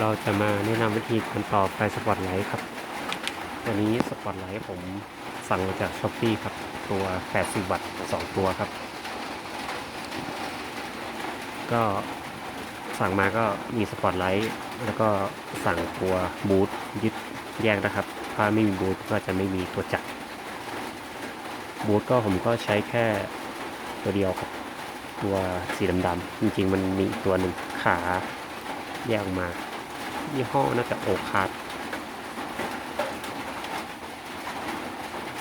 เราจะมาแนะนำวิธีการต่อไฟสปอตไลท์ครับตัวนี้สปอตไลท์ผมสั่งมาจากช้อปปี้ครับ ตัว 80 วัตต์2ตัวครับ ก็สั่งมาก็มีสปอตไลท์แล้วก็สั่งตัวบูทยึดแยกนะครับ ถ้าไม่มีบูทก็จะไม่มีตัวจักรบูทก็ผมก็ใช้แค่ตัวเดียวครับ ตัวสีดำๆจริงๆ มันมีตัวหนึ่งขาแยกออกมา ยี่ห้อน่าจะโอคาร์ด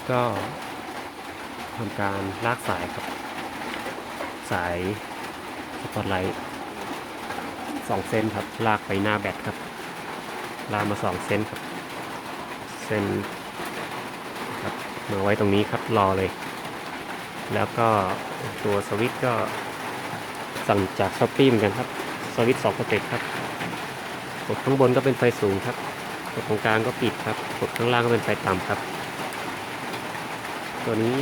ก็ทำการลากสายครับ สายสปอตไลท์สองเส้นครับ ลากไปหน้าแบตครับ ลากมาสองเส้นครับ เส้นครับมาไว้ตรงนี้ครับรอเลย แล้วก็ตัวสวิตช์ก็สั่งจากช้อปปี้เหมือนกันครับ สวิตช์สองสเต็ปครับ กดข้างบนก็เป็นไฟสูงครับ กดตรงกลางก็ปิดครับ กดข้างล่างก็เป็นไฟต่ำครับ ตัวนี้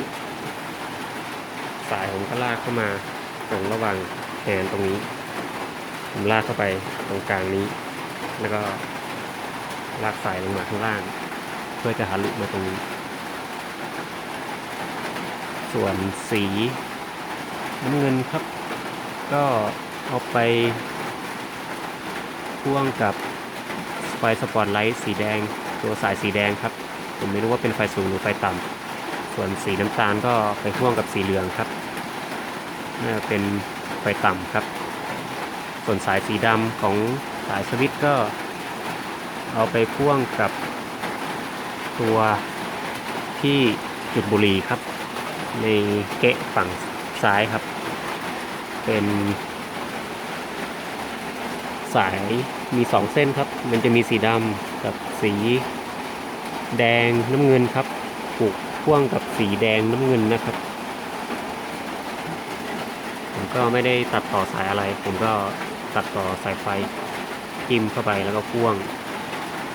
สายผมก็ลากเข้ามาตรงระหว่างแขนตรงนี้ ผมลากเข้าไปตรงกลางนี้ แล้วก็ลากสายลงมาข้างล่าง เพื่อจะหาลุมาตรงนี้ ส่วนสีน้ำเงินครับ ก็เอาไป พ่วงกับไฟสปอตไลท์สีแดง ตัวสายสีแดงครับ ผมไม่รู้ว่าเป็นไฟสูงหรือไฟต่ำส่วนสีน้ำตาลก็ไปพ่วงกับสีเหลืองครับน่าจะเป็นไฟต่ำครับ ส่วนสายสีดำของสายสวิตช์ก็เอาไปพ่วงกับตัวที่จุดบุหรี่ครับ ในเกะฝั่งซ้ายครับ เป็นสาย มีสองเส้นครับ มันจะมีสีดำกับสีแดงน้ำเงินครับผูกพ่วงกับสีแดงน้ำเงินนะครับผมก็ไม่ได้ตัดต่อสายอะไร ผมก็ตัดต่อสายไฟจิ้มเข้าไปแล้วก็พ่วง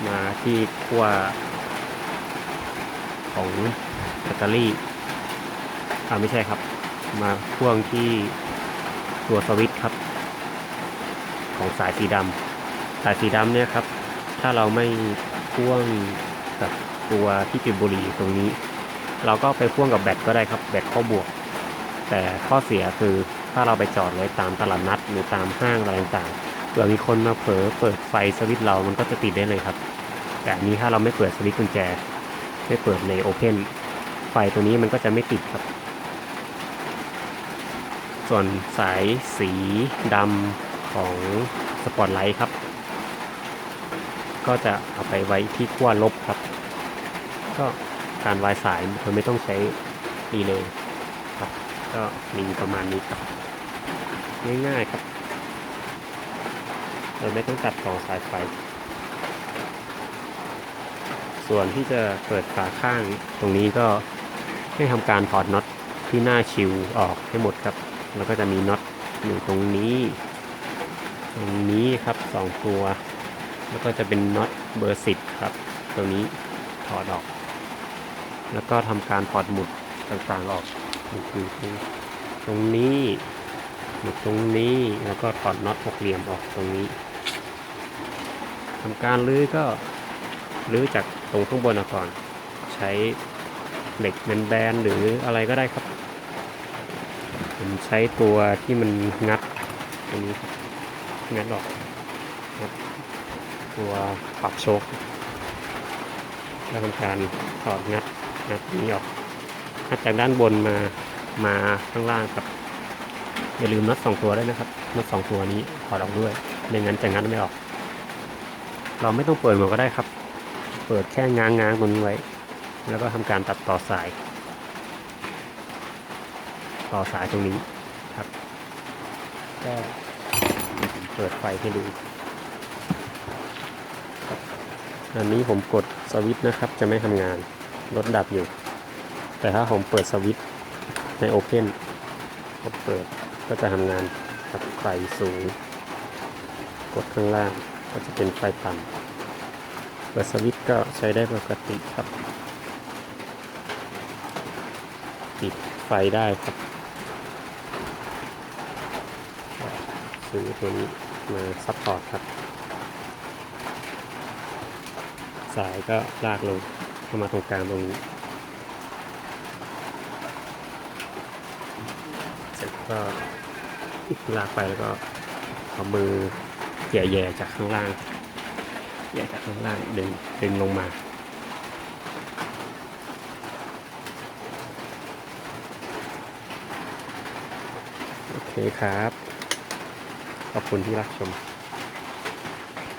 มาที่ขั้วของแบตเตอรี่อ่าไม่ใช่ครับ มาพ่วงที่ตัวสวิตช์ครับ ของสายสีดำ สายสีดำเนี่ยครับ ถ้าเราไม่พ่วงกับตัวที่จุดบุหรี่ตรงนี้ เราก็ไปพ่วงกับแบตก็ได้ครับแบตข้อบวก แต่ข้อเสียคือถ้าเราไปจอดไว้ตามตลาดนัดหรือตามห้างอะไรต่างๆเผื่อมีคนมาเผลอเปิดไฟสวิตช์เรามันก็จะติดได้เลยครับ แต่อันนี้ถ้าเราไม่เปิดสวิตช์กุญแจ ไม่เปิดในโอเพนไฟตัวนี้มันก็จะไม่ติดครับ ส่วนสายสีดำของสปอตไลท์ครับ ก็จะเอาไปไว้ที่ขั้วลบครับ ก็การวายสายมันไม่ต้องใช้รีเลย์ครับ ก็มีประมาณนี้ครับ ง่ายๆครับเราไม่ต้องตัดต่อสายไฟ ส่วนที่จะเปิดฝาข้างตรงนี้ก็ให้ทำการถอดน็อตที่หน้าชิวออกให้หมดครับ แล้วก็จะมีน็อตอยู่ตรงนี้ ตรงนี้ครับสองตัว แล้วก็จะเป็นน็อตเบอร์สิบครับ ตัวนี้ถอดออก แล้วก็ทำการถอดหมุดต่างๆออกตรงนี้หมุดตรงนี้แล้วก็ถอดน็อตหกเหลี่ยมออกตรงนี้ทำการลื้อก็ลื้อจากตรงข้างบนออกก่อน ใช้เหล็กแบนๆหรืออะไรก็ได้ครับผมใช้ตัวที่มันงัดตรงนี้งัดออกงัด ตัวปรับโชคแล้วทำการถอดงัดงัดนี้ออกงัดจากด้านบนมามาข้างล่างครับอย่าลืมน็อตสองตัวด้วยนะครับน็อตสองตัวนี้ถอดออกด้วยไม่งั้นจะงัดไม่ออก เราไม่ต้องเปิดหมดก็ได้ครับ เปิดแค่ง้างง้างๆตรงนี้ไว้ แล้วก็ทำการตัดต่อสาย ต่อสายตรงนี้ครับก็เปิดไฟให้ดูครับ อันนี้ผมกดสวิตช์นะครับ จะไม่ทำงานรถดับอยู่ แต่ถ้าผมเปิดสวิตช์ในโอเพนผมเปิดก็จะทำงานกับไฟสูง กดข้างล่างก็จะเป็นไฟต่ำเปิดสวิตช์ก็ใช้ได้ปกติครับ ปิดไฟได้ครับซื้อตัวนี้มาซัพพอร์ตครับ สายก็ลากลงเข้ามาตรงกลางตรงนี้ เสร็จก็ลากไปแล้วก็เอามือแย่ๆจากข้างล่างแย่จากข้างล่างดึงดึงลงมาโอเคครับ ขอบคุณที่รับชม